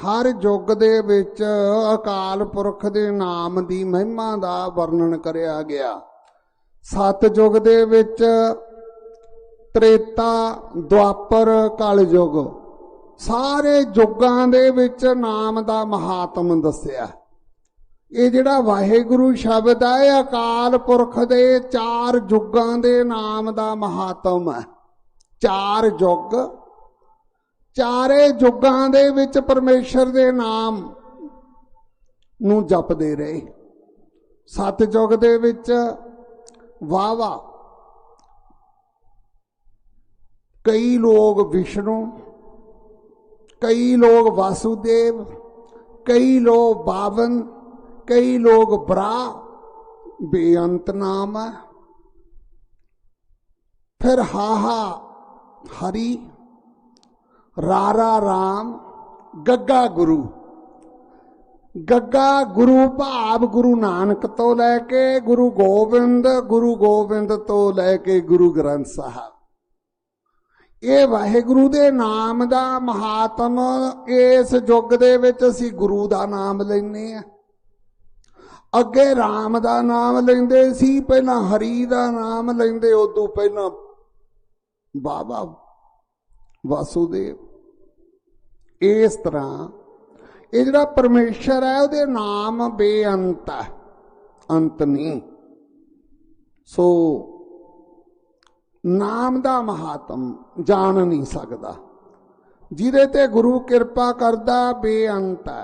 ਹਰ ਯੁੱਗ ਦੇ ਵਿੱਚ ਅਕਾਲ ਪੁਰਖ ਦੇ ਨਾਮ ਦੀ ਮਹਿਮਾ ਦਾ ਵਰਣਨ ਕਰਿਆ ਗਿਆ। ਸਤ ਯੁੱਗ ਦੇ ਵਿੱਚ ਤ੍ਰੇਤਾ, ਦੁਆਪਰ, ਕਲ ਯੁੱਗ ਸਾਰੇ ਯੁੱਗਾਂ ਦੇ ਵਿੱਚ ਨਾਮ ਦਾ ਮਹਾਤਮ ਦੱਸਿਆ। ਇਹ ਜਿਹੜਾ ਵਾਹਿਗੁਰੂ ਸ਼ਬਦ ਹੈ ਇਹ ਅਕਾਲ ਪੁਰਖ ਦੇ ਚਾਰ ਯੁੱਗਾਂ ਦੇ ਨਾਮ ਦਾ ਮਹਾਤਮ ਹੈ। ਚਾਰ ਯੁੱਗ ਚਾਰੇ ਯੁੱਗਾਂ ਦੇ ਵਿੱਚ ਪਰਮੇਸ਼ਰ ਦੇ ਨਾਮ ਨੂੰ ਜਪਦੇ ਰਹੇ। ਸਤ ਯੁੱਗ ਦੇ ਵਿੱਚ ਵਾਵਾ ਕਈ ਲੋਕ ਵਿਸ਼ਨੂੰ, ਕਈ ਲੋਕ ਵਾਸੁਦੇਵ, ਕਈ ਲੋਕ ਬਾਵਨ, ਕਈ ਲੋਕ ਬਰਾ, ਬੇਅੰਤ ਨਾਮ ਹੈ। ਫਿਰ ਹਾਹਾ ਹਰੀ ਰਾਰਾ ਰਾਮ ਗੱਗਾ ਗੁਰੂ। ਗੱਗਾ ਗੁਰੂ ਭਾਵ ਗੁਰੂ ਨਾਨਕ ਤੋਂ ਲੈ ਕੇ ਗੁਰੂ ਗੋਬਿੰਦ ਗੁਰੂ ਗੋਬਿੰਦ ਤੋਂ ਲੈ ਕੇ ਗੁਰੂ ਗ੍ਰੰਥ ਸਾਹਿਬ। ਇਹ ਵਾਹਿਗੁਰੂ ਦੇ ਨਾਮ ਦਾ ਮਹਾਤਮ ਇਸ ਯੁੱਗ ਦੇ ਵਿੱਚ ਅਸੀਂ ਗੁਰੂ ਦਾ ਨਾਮ ਲੈਨੇ ਆ ਅੱਗੇ RAM ਦਾ ਨਾਮ ਲੈਂਦੇ ਸੀ, ਪਹਿਲਾਂ ਹਰੀ ਦਾ ਨਾਮ ਲੈਂਦੇ, ਉਦੋਂ ਪਹਿਲਾਂ ਬਾਬਾ ਵਾਸੂਦੇਵ। ਇਸ ਤਰ੍ਹਾਂ, ਇਹ ਜਿਹੜਾ ਪਰਮੇਸ਼ਰ ਹੈ, ਉਹਦੇ ਨਾਮ ਬੇਅੰਤ ਹੈ। ਅੰਤ ਨਹੀਂ। ਸੋ, ਨਾਮ ਦਾ ਮਹਾਤਮ ਜਾਣ ਨਹੀਂ ਸਕਦਾ। ਜਿਹਦੇ ਤੇ ਗੁਰੂ ਕਿਰਪਾ ਕਰਦਾ, ਬੇਅੰਤ ਹੈ।